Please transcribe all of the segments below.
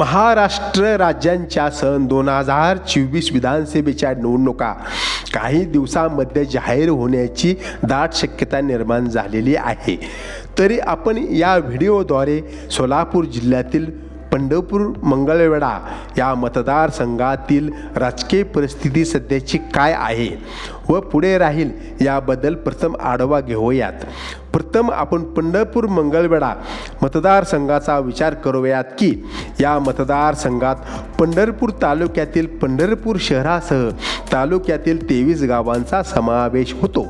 महाराष्ट्र राज्यांच्या सन दोन हजार चोवीस विधानसभेच्या निवडणुका काही दिवसांमध्ये जाहीर होण्याची दाट शक्यता निर्माण झालेली आहे. तरी आपण या व्हिडिओद्वारे सोलापूर जिल्ह्यातील पंढरपूर मंगळवेढा या मतदारसंघातील राजकीय परिस्थिती सध्याची काय आहे व पुढे राहील याबद्दल प्रथम आढावा घेऊयात. प्रथम आपण पंढरपूर मंगळवेढा मतदारसंघाचा विचार करूयात की या मतदारसंघात पंढरपूर तालुक्यातील पंढरपूर शहरासह तालुक्यातील तेवीस गावांचा समावेश होतो.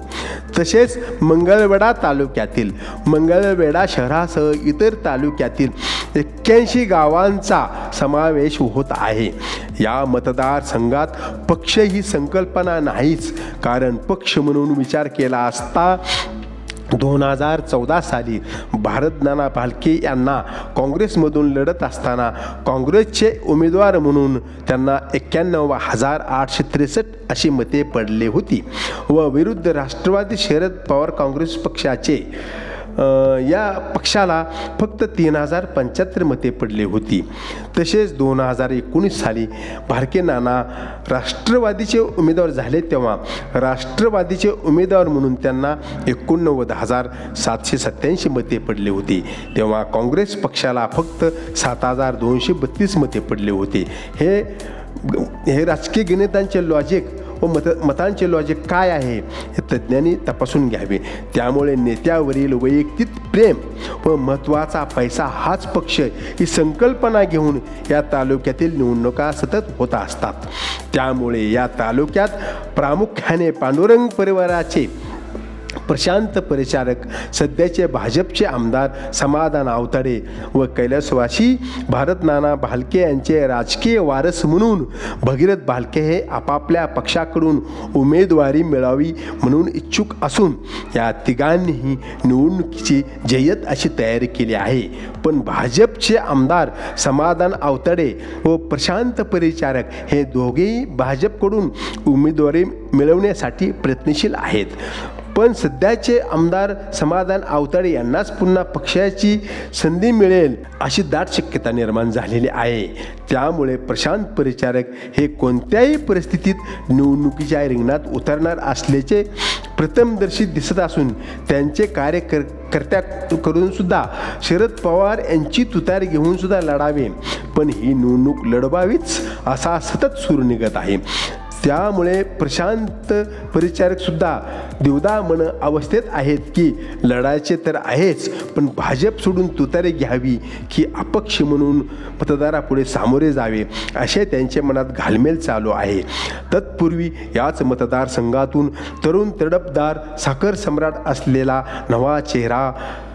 तसेच मंगळवेढा तालुक्यातील मंगळवेढा शहरासह इतर तालुक्यातील एक्क्याऐंशी गावांचा समावेश होत आहे. या मतदारसंघात पक्ष ही संकल्पना नाहीच कारण पक्ष म्हणून विचार केला असता दोन हजार चौदा साली भारत नाना भालके यांना काँग्रेसमधून लढत असताना काँग्रेसचे उमेदवार म्हणून त्यांना एक्क्याण्णव हजार आठशे त्रेसष्ट अशी मते पडली होती. व विरुद्ध राष्ट्रवादी शरद पवार काँग्रेस पक्षाचे या पक्षाला फक्त तीन हजार पंच्याहत्तर मते पडली होती. तसेच दोन हजार एकोणीस साली भारके नाना राष्ट्रवादीचे उमेदवार झाले तेव्हा राष्ट्रवादीचे उमेदवार म्हणून त्यांना एकोणनव्वद हजार सातशे सत्त्याऐंशी मते पडले होती. तेव्हा काँग्रेस पक्षाला फक्त सात हजार दोनशे बत्तीस मते पडले होते. हे हे राजकीय गणितांचे लॉजिक व मत मतांचे लॉजिक काय आहे हे तज्ज्ञांनी तपासून घ्यावे. त्यामुळे नेत्यावरील वैयक्तिक प्रेम व महत्त्वाचा पैसा हाच पक्ष ही संकल्पना घेऊन या तालुक्यातील निवडणुका सतत होत असतात. त्यामुळे या तालुक्यात प्रामुख्याने पांडुरंग परिवाराचे प्रशांत परिचारक सध्याचे भाजपचे आमदार समाधान आवताडे व कैलासवासी भारतनाना भालके यांचे राजकीय वारस म्हणून भगीरथ भालके हे आपापल्या पक्षाकडून उमेदवारी मिळावी म्हणून इच्छुक असून या तिघांनीही निवडणुकीची जय्यत अशी तयारी केली आहे. पण भाजपचे आमदार समाधान आवताडे व प्रशांत परिचारक हे दोघेही भाजपकडून उमेदवारी मिळवण्यासाठी प्रयत्नशील आहेत. पण सध्याचे आमदार समाधान आवताडे यांनाच पुन्हा पक्षाची संधी मिळेल अशी दाट शक्यता निर्माण झालेली आहे. त्यामुळे प्रशांत परिचारक हे कोणत्याही परिस्थितीत निवडणुकीच्या रिंगणात उतरणार असल्याचे प्रथमदर्शी दिसत असून त्यांचे कार्यकर कर्त्या करून सुद्धा शरद पवार यांची तुतारी घेऊन सुद्धा लढावे. पण ही निवडणूक लढवावीच असा सतत सूर निघत आहे. त्यामुळे प्रशांत परिचारकसुद्धा देवदा मन अवस्थेत आहेत की लढायचे तर आहेच पण भाजप सोडून तुतारे घ्यावी की अपक्ष म्हणून मतदारापुढे सामोरे जावे असे त्यांच्या मनात घालमेल चालू आहे. तत्पूर्वी याच मतदारसंघातून तरुण तडपदार साखर सम्राट असलेला नवा चेहरा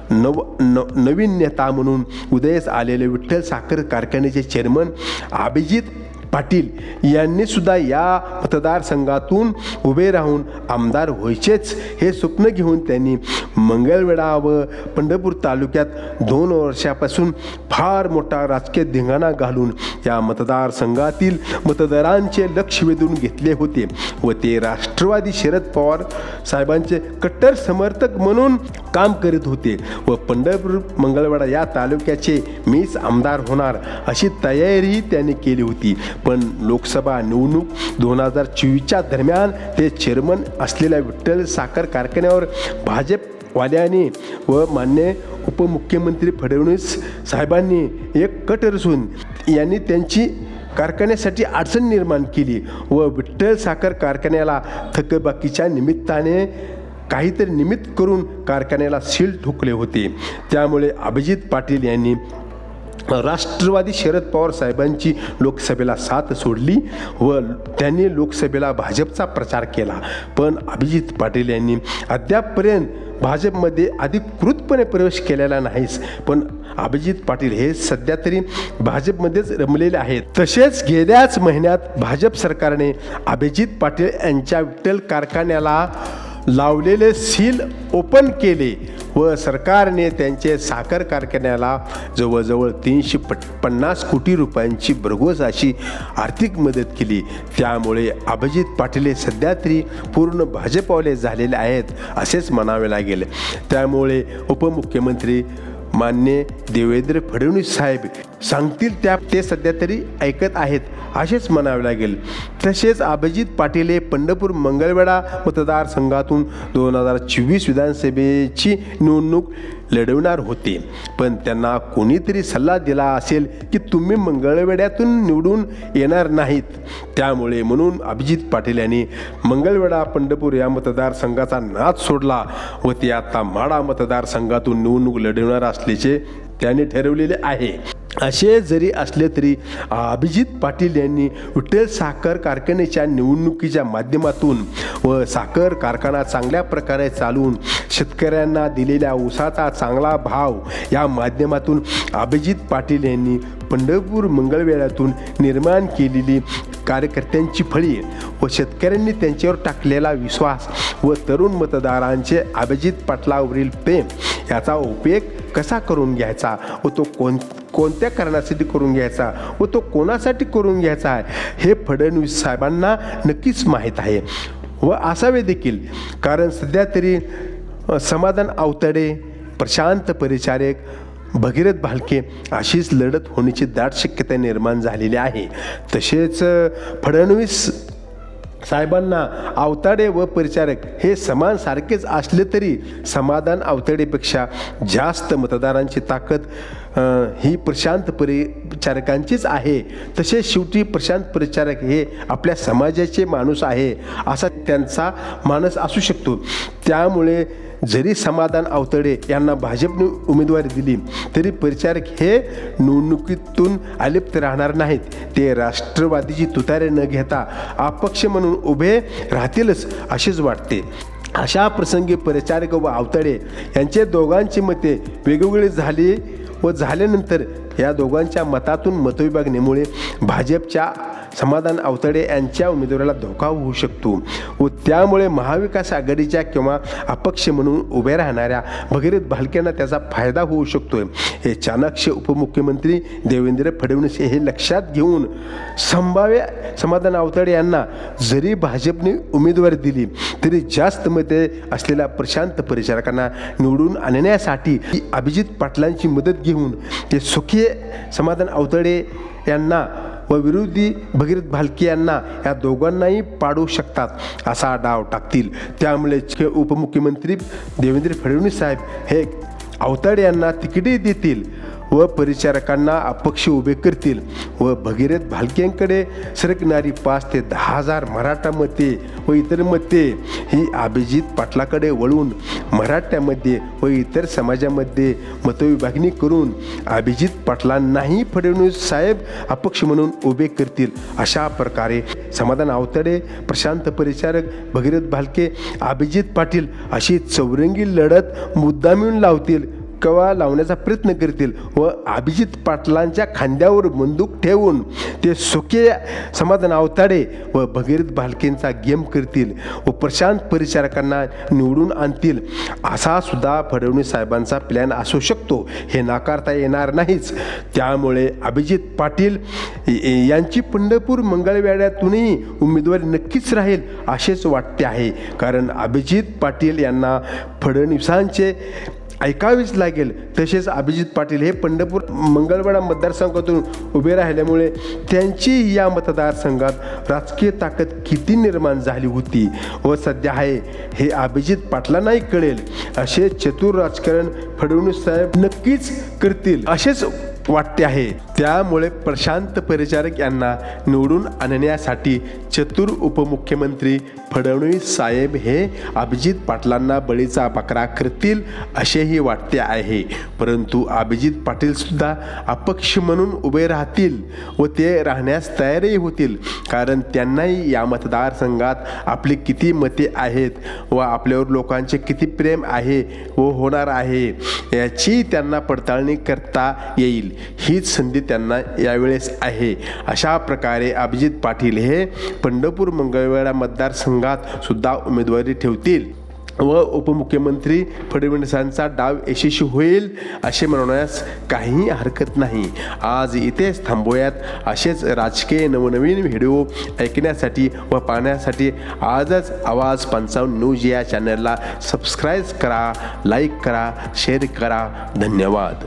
नव न नवीन नेता म्हणून उदयास आलेले विठ्ठल साखर कारखान्याचे चेअरमन अभिजित पाटील यांनी सुद्धा या मतदारसंघातून उभे राहून आमदार व्हायचेच हे स्वप्न घेऊन त्यांनी मंगळवेढा व पंढरपूर तालुक्यात दोन वर्षापासून फार मोठा राजकीय धिंगाणा घालून या मतदारसंघातील मतदारांचे लक्ष वेधून घेतले होते व ते राष्ट्रवादी शरद पवार साहेबांचे कट्टर समर्थक म्हणून काम करीत होते व पंढरपूर मंगळवेढा या तालुक्याचे मीच आमदार होणार अशी तयारी त्यांनी केली होती. पण लोकसभा निवडणूक दोन हजार चोवीसच्या दरम्यान ते चेअरमन असलेल्या विठ्ठल साखर कारखान्यावर भाजप वाल्याने व मान्य उपमुख्यमंत्री फडणवीस साहेबांनी एक कट रचून यांनी त्यांची कारखान्यासाठी अडचण निर्माण केली व विठ्ठल साखर कारखान्याला थकबाकीच्या निमित्ताने काहीतरी निमित्त करून कारखान्याला सील ठोकले होते. त्यामुळे अभिजित पाटील यांनी राष्ट्रवादी शरद पवार साहेबांची लोकसभेला साथ सोडली व त्यांनी लोकसभेला भाजपचा प्रचार केला. पण अभिजित पाटील यांनी अद्यापपर्यंत भाजपमध्ये अधिकृतपणे प्रवेश केलेला नाहीच. पण अभिजित पाटील हे सध्या तरी भाजपमध्येच रमलेले आहेत. तसेच गेल्याच महिन्यात भाजप सरकारने अभिजित पाटील यांच्या विठ्ठल कारखान्याला लावलेले सील ओपन केले. व सरकारने त्यांचे साखर कारखान्याला जवळजवळ तीनशे पट पन्नास कोटी रुपयांची भरघोस अशी आर्थिक मदत केली. त्यामुळे अभिजित पाटील हे सध्या तरी पूर्ण भाजपवाले झालेले आहेत असेच म्हणावे लागेल. त्यामुळे उपमुख्यमंत्री मान्य देवेंद्र फडणवीस साहेब सांगतील त्या ते सध्या तरी ऐकत आहेत असेच म्हणावे लागेल. तसेच अभिजित पाटील हे पंढरपूर मंगळवेढा मतदारसंघातून दोन हजार चोवीस विधानसभेची निवडणूक लढवणार होते. पण त्यांना कोणीतरी सल्ला दिला असेल की तुम्ही मंगळवेड्यातून निवडून येणार नाहीत. त्यामुळे म्हणून अभिजित पाटील यांनी मंगळवेढा पंढरपूर या मतदारसंघाचा नाद सोडला व ते आता माडा मतदारसंघातून निवडणूक लढवणार असल्याचे त्यांनी ठरवलेले आहे. असे जरी असले तरी अभिजित पाटील यांनी विठ्ठल साखर कारखान्याच्या निवडणुकीच्या माध्यमातून व साखर कारखाना चांगल्या प्रकारे चालवून शेतकऱ्यांना दिलेल्या ऊसाचा चांगला भाव या माध्यमातून अभिजित पाटील यांनी पंढरपूर मंगळवेळातून निर्माण केलेली कार्यकर्त्यांची फळी व शेतकऱ्यांनी त्यांच्यावर टाकलेला विश्वास व तरुण मतदारांचे अभिजित पाटलावरील प्रेम याचा उपयोग कसा करून घ्यायचा व तो कोण कोणत्या कारणासाठी करून घ्यायचा व तो कोणासाठी करून घ्यायचा आहे हे फडणवीस साहेबांना नक्कीच माहीत आहे. व असावे देखील. कारण सध्या तरी समाधान आवतडे प्रशांत परिचारक भगीरथ भालके अशीच लढत होण्याची दाट शक्यता निर्माण झालेली आहे. तसेच फडणवीस साहेबांना अवताडे व परिचारक हे समान सारखेच असले तरी समाधान अवताडेपेक्षा जास्त मतदारांची ताकद ही प्रशांत परिचारकांचीच आहे. तसेच शेवटी प्रशांत परिचारक हे आपल्या समाजाचे माणूस आहे असा त्यांचा माणस असू शकतो. त्यामुळे जरी समाधान अवतडे यांना भाजपने उमेदवारी दिली तरी परिचारक हे निवडणुकीतून अलिप्त राहणार नाहीत. ते राष्ट्रवादीची तुतारे न घेता अपक्ष म्हणून उभे राहतीलच असेच वाटते. अशा प्रसंगी परिचारक व अवतडे यांचे दोघांची मते वेगवेगळी झाली व झाल्यानंतर या दोघांच्या मतातून मतविभागणीमुळे भाजपच्या समाधान अवतडे यांच्या उमेदवाराला धोका होऊ शकतो व त्यामुळे महाविकास आघाडीच्या किंवा अपक्ष म्हणून उभे राहणाऱ्या भगीरथ भालक्यांना त्याचा फायदा होऊ शकतोय. हे चाणक्य उपमुख्यमंत्री देवेंद्र फडणवीस हे लक्षात घेऊन संभाव्य समाधान अवतडे यांना जरी भाजपने उमेदवारी दिली तरी जास्त मते असलेल्या प्रशांत परिचारकांना निवडून आणण्यासाठी अभिजित पाटलांची मदत घेऊन ते सुखी समाधान अवतडे यांना व विरोधी भगीरथ भालके यांना या दोघांनाही पाडू शकतात असा डाव टाकतील. त्यामुळे उपमुख्यमंत्री देवेंद्र फडणवीस साहेब हे अवताडे यांना तिकिटे देतील. व परिचारकांना अपक्ष उभे करतील व भगीरथ भालकेंकडे सरकणारी पाच ते दहा हजार मराठा मते व इतर मते ही अभिजित पाटलाकडे वळून मराठ्यामध्ये व इतर समाजामध्ये मतविभागणी करून अभिजित पाटलांनाही फडणवीस साहेब अपक्ष म्हणून उभे करतील. अशा प्रकारे समाधान आवतडे प्रशांत परिचारक भगीरथ भालके अभिजित पाटील अशी चौरंगी लढत मुद्दामिळून लावतील. कवा लावण्याचा प्रयत्न करतील व अभिजित पाटलांच्या खांद्यावर बंदूक ठेवून ते सुखे समाधान अवताडे व भगीरथ भालकेंचा गेम करतील व प्रशांत परिचारकांना निवडून आणतील असा सुद्धा फडणवीस साहेबांचा प्लॅन असू शकतो हे नाकारता येणार नाहीच. त्यामुळे अभिजित पाटील यांची पंढरपूर मंगळवेड्यातूनही उमेदवारी नक्कीच राहील असेच वाटते आहे. कारण अभिजित पाटील यांना फडणवीसांचे ऐकावेच लागेल. तसेच अभिजित पाटील हे पंढरपूर मंगळवेढा मतदारसंघातून उभे राहिल्यामुळे त्यांची या मतदारसंघात राजकीय ताकद किती निर्माण झाली होती व सध्या आहे हे अभिजित पाटलांनाही कळेल. असे चतुर राजकारण फडणवीस साहेब नक्कीच करतील. असेच वाटते आहे. त्यामुळे प्रशांत परिचारक यांना निवडून आणण्यासाठी चतुर उपमुख्यमंत्री फडणवीस साहेब हे अभिजित पाटलांना बळीचा बकरा करतील असेही वाटते आहे. परंतु अभिजित पाटीलसुद्धा अपक्ष म्हणून उभे राहतील व ते राहण्यास तयारही होतील कारण त्यांनाही या मतदारसंघात आपली किती मते आहेत व आपल्यावर लोकांचे किती प्रेम आहे व होणार आहे याची त्यांना पडताळणी करता येईल. हीच संधी त्यांना यावेळेस आहे. अशा प्रकारे अभिजित पाटील हे पंढरपूर मंगळवेढा मतदारसंघात सुद्धा उमेदवारी ठेवतील व उपमुख्यमंत्री फडणवीसांचा डाव यशस्वी होईल असे म्हणण्यास काहीही हरकत नाही. आज इथेच थांबूयात. असेच राजकीय नवनवीन व्हिडिओ ऐकण्यासाठी व पाहण्यासाठी आजच आवाज पंचावन्न न्यूज या चॅनलला सबस्क्राईब करा लाईक करा शेअर करा. धन्यवाद.